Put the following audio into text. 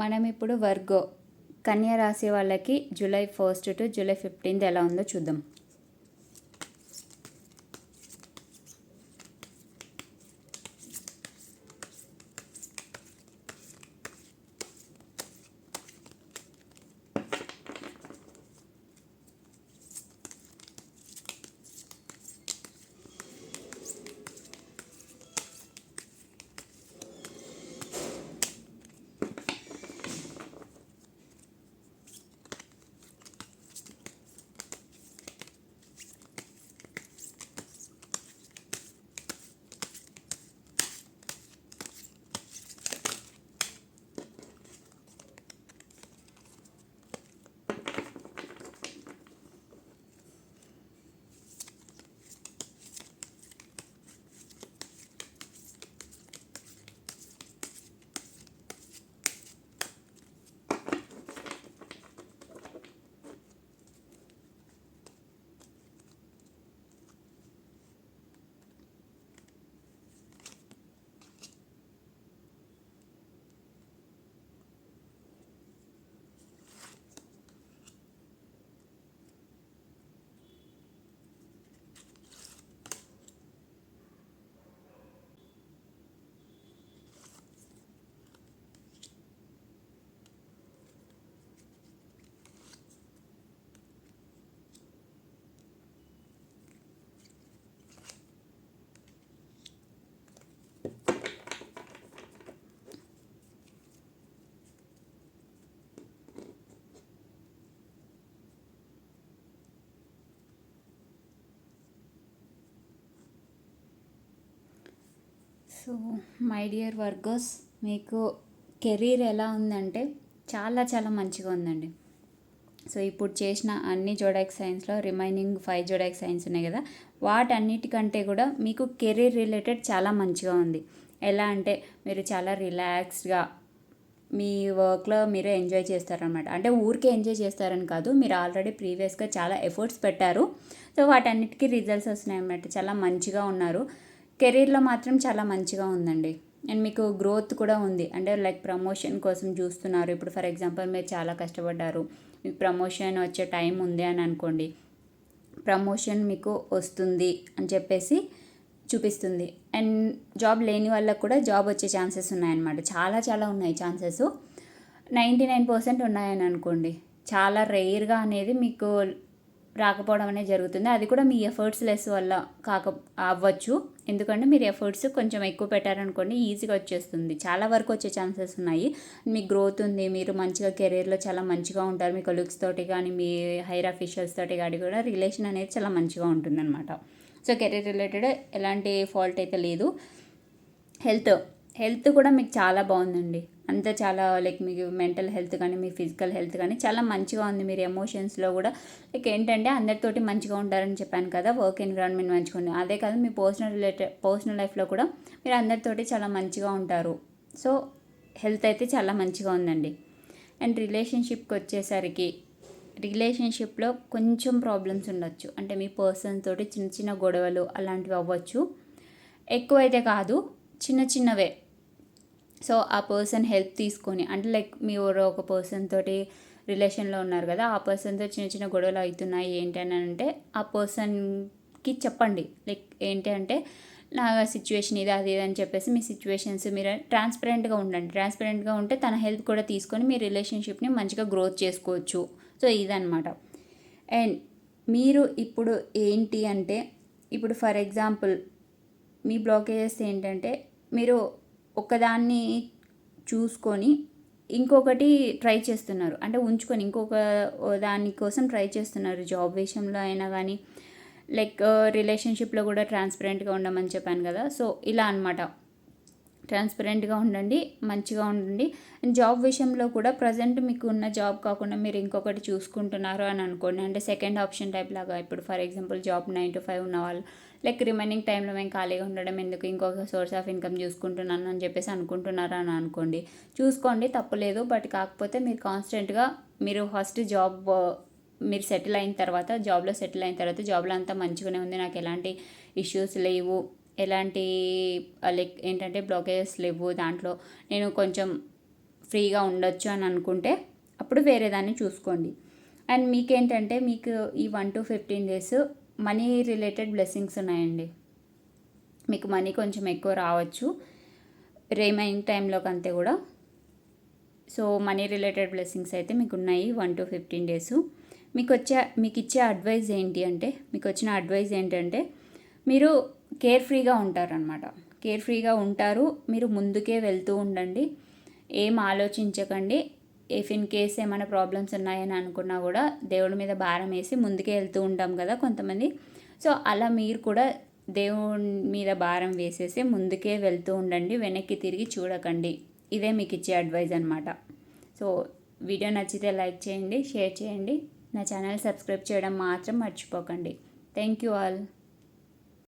మనం ఇప్పుడు వర్గో కన్యా రాశి వాళ్ళకి July first to July fifteenth ఎలా ఉందో చూద్దాం. సో మై డియర్ వర్గర్స్ మీకు కెరీర్ ఎలా ఉందంటే చాలా చాలా మంచిగా ఉందండి. సో ఇప్పుడు చేసిన అన్ని జోడాక్ సైన్స్లో రిమైనింగ్ ఫైవ్ జోడాక్ సైన్స్ ఉన్నాయి కదా వాటన్నిటికంటే కూడా మీకు కెరీర్ రిలేటెడ్ చాలా మంచిగా ఉంది. ఎలా అంటే మీరు చాలా రిలాక్స్డ్గా మీ వర్క్లో మీరు ఎంజాయ్ చేస్తారనమాట అంటే ఊరికే ఎంజాయ్ చేస్తారని కాదు మీరు ఆల్రెడీ ప్రీవియస్గా చాలా ఎఫర్ట్స్ పెట్టారు. సో వాటన్నిటికీ రిజల్ట్స్ వస్తున్నాయి అన్నమాట చాలా మంచిగా ఉన్నారు. కెరీర్లో మాత్రం చాలా మంచిగా ఉందండి. అండ్ మీకు గ్రోత్ కూడా ఉంది. అంటే లైక్ ప్రమోషన్ కోసం చూస్తున్నారు. ఇప్పుడు ఫర్ ఎగ్జాంపుల్ మీరు చాలా కష్టపడ్డారు. మీకు ప్రమోషన్ వచ్చే టైం ఉంది అని అనుకోండి. ప్రమోషన్ మీకు వస్తుంది అని చెప్పేసి చూపిస్తుంది. అండ్ జాబ్ లేని వాళ్ళకు కూడా జాబ్ వచ్చే ఛాన్సెస్ ఉన్నాయన్నమాట. చాలా చాలా ఉన్నాయి ఛాన్సెస్. నైంటీ నైన్ పర్సెంట్ ఉన్నాయని అనుకోండి. చాలా రేర్గా అనేది మీకు రాకపోవడం అనేది జరుగుతుంది. అది కూడా మీ ఎఫర్ట్స్ లెస్ వల్ల కాక అవ్వచ్చు. ఎందుకంటే మీరు ఎఫర్ట్స్ కొంచెం ఎక్కువ పెట్టారనుకోండి ఈజీగా వచ్చేస్తుంది. చాలా వరకు వచ్చే ఛాన్సెస్ ఉన్నాయి. మీ గ్రోత్ ఉంది మీరు మంచిగా కెరీర్లో చాలా మంచిగా ఉంటారు. మీ కొలీగ్స్ తోటి కానీ మీ హైర్ అఫీషియల్స్ తోటి కానీ కూడా రిలేషన్ అనేది చాలా మంచిగా ఉంటుందన్నమాట. సో కెరీర్ రిలేటెడ్ ఎలాంటి ఫాల్ట్ అయితే లేదు. హెల్త్ హెల్త్ కూడా మీకు చాలా బాగుందండి. అంతా చాలా లైక్ మీకు మెంటల్ హెల్త్ కానీ మీ ఫిజికల్ హెల్త్ కానీ చాలా మంచిగా ఉంది. మీరు ఎమోషన్స్లో కూడా లైక్ ఏంటంటే అందరితోటి మంచిగా ఉంటారని చెప్పాను కదా వర్క్ ఎన్విరాన్మెంట్ మంచిగా ఉంది. అదే కాదు మీ పర్సనల్ రిలేటెడ్ పర్సనల్ లైఫ్లో కూడా మీరు అందరితోటి చాలా మంచిగా ఉంటారు. సో హెల్త్ అయితే చాలా మంచిగా ఉందండి. అండ్ రిలేషన్షిప్కి వచ్చేసరికి రిలేషన్షిప్లో కొంచెం ప్రాబ్లమ్స్ ఉండొచ్చు. అంటే మీ పర్సన్ తోటి చిన్న చిన్న గొడవలు అలాంటివి అవ్వచ్చు. ఎక్కువైతే కాదు చిన్న చిన్నవే. సో ఆ పర్సన్ హెల్ప్ తీసుకొని అంటే లైక్ మీ ఒక పర్సన్ తోటి రిలేషన్లో ఉన్నారు కదా ఆ పర్సన్తో చిన్న చిన్న గొడవలు అవుతున్నాయి ఏంటి అని అంటే ఆ పర్సన్కి చెప్పండి. లైక్ ఏంటి అంటే నా సిచ్యువేషన్ ఇది అది ఇది అని చెప్పేసి మీ సిచ్యువేషన్స్ మీరు ట్రాన్స్పరెంట్గా ఉండండి. ట్రాన్స్పరెంట్గా ఉంటే తన హెల్ప్ కూడా తీసుకొని మీ రిలేషన్షిప్ని మంచిగా గ్రోత్ చేసుకోవచ్చు. సో ఇదనమాట అండ్ మీరు ఇప్పుడు ఏంటి అంటే ఇప్పుడు ఫర్ ఎగ్జాంపుల్ మీ బ్లాకేజెస్ ఏంటంటే మీరు ఒకదాన్ని చూసుకొని ఇంకొకటి ట్రై చేస్తున్నారు. అంటే ఉంచుకొని ఇంకొక దానికోసం ట్రై చేస్తున్నారు. జాబ్ విషయంలో అయినా కానీ లైక్ రిలేషన్షిప్లో కూడా ట్రాన్స్పరెంట్గా ఉండమని చెప్పాను కదా. సో ఇలా అనమాట ట్రాన్స్పరెంట్గా ఉండండి మంచిగా ఉండండి. అండ్ జాబ్ విషయంలో కూడా ప్రజెంట్ మీకు ఉన్న జాబ్ కాకుండా మీరు ఇంకొకటి చూసుకుంటున్నారు అని అనుకోండి. అంటే సెకండ్ ఆప్షన్ టైప్ లాగా ఇప్పుడు for example job nine to five ఉన్న వాళ్ళు లైక్ రిమైనింగ్ టైంలో మేము ఖాళీగా ఉండడం ఎందుకు? ఇంకొక సోర్స్ ఆఫ్ ఇన్కమ్ చూసుకుంటున్నాను అని చెప్పేసి అనుకుంటున్నారు అని అనుకోండి. చూసుకోండి తప్పులేదు బట్ కాకపోతే మీరు కాన్స్టెంట్గా మీరు ఫస్ట్ జాబ్ మీరు సెటిల్ అయిన తర్వాత జాబ్లో సెటిల్ అయిన తర్వాత జాబ్లో అంతా మంచిగానే ఉంది. నాకు ఎలాంటి ఇష్యూస్ లేవు. ఎలాంటి లైక్ ఏంటంటే బ్లాకేజెస్ లేవు దాంట్లో. నేను కొంచెం ఫ్రీగా ఉండొచ్చు అని అనుకుంటే అప్పుడు వేరే దాన్ని చూసుకోండి. అండ్ మీకేంటంటే మీకు ఈ one to fifteen days money related blessings ఉన్నాయండి. మీకు మనీ కొంచెం ఎక్కువ రావచ్చు. రిమైనింగ్ టైంలోకి అంతే కూడా. సో మనీ రిలేటెడ్ బ్లెస్సింగ్స్ అయితే మీకు ఉన్నాయి వన్ టు ఫిఫ్టీన్ డేస్. మీకు వచ్చే మీకు ఇచ్చే అడ్వైజ్ ఏంటి అంటే మీకు వచ్చిన అడ్వైజ్ ఏంటంటే మీరు కేర్ ఫ్రీగా ఉంటారనమాట కేర్ ఫ్రీగా ఉంటారు. మీరు ముందుకే వెళ్తూ ఉండండి. ఏం ఆలోచించకండి. ఇఫ్ ఇన్ కేస్ ఏమైనా ప్రాబ్లమ్స్ ఉన్నాయని అనుకున్నా కూడా దేవుడి మీద భారం వేసి ముందుకే వెళ్తూ ఉంటాం కదా కొంతమంది. సో అలా మీరు కూడా దేవుడి మీద భారం వేసేసి ముందుకే వెళ్తూ ఉండండి. వెనక్కి తిరిగి చూడకండి. ఇదే మీకు ఇచ్చే అడ్వైజ్ అనమాట సో వీడియో నచ్చితే లైక్ చేయండి షేర్ చేయండి. నా ఛానల్ సబ్స్క్రైబ్ చేయడం మాత్రం మర్చిపోకండి. Thank you all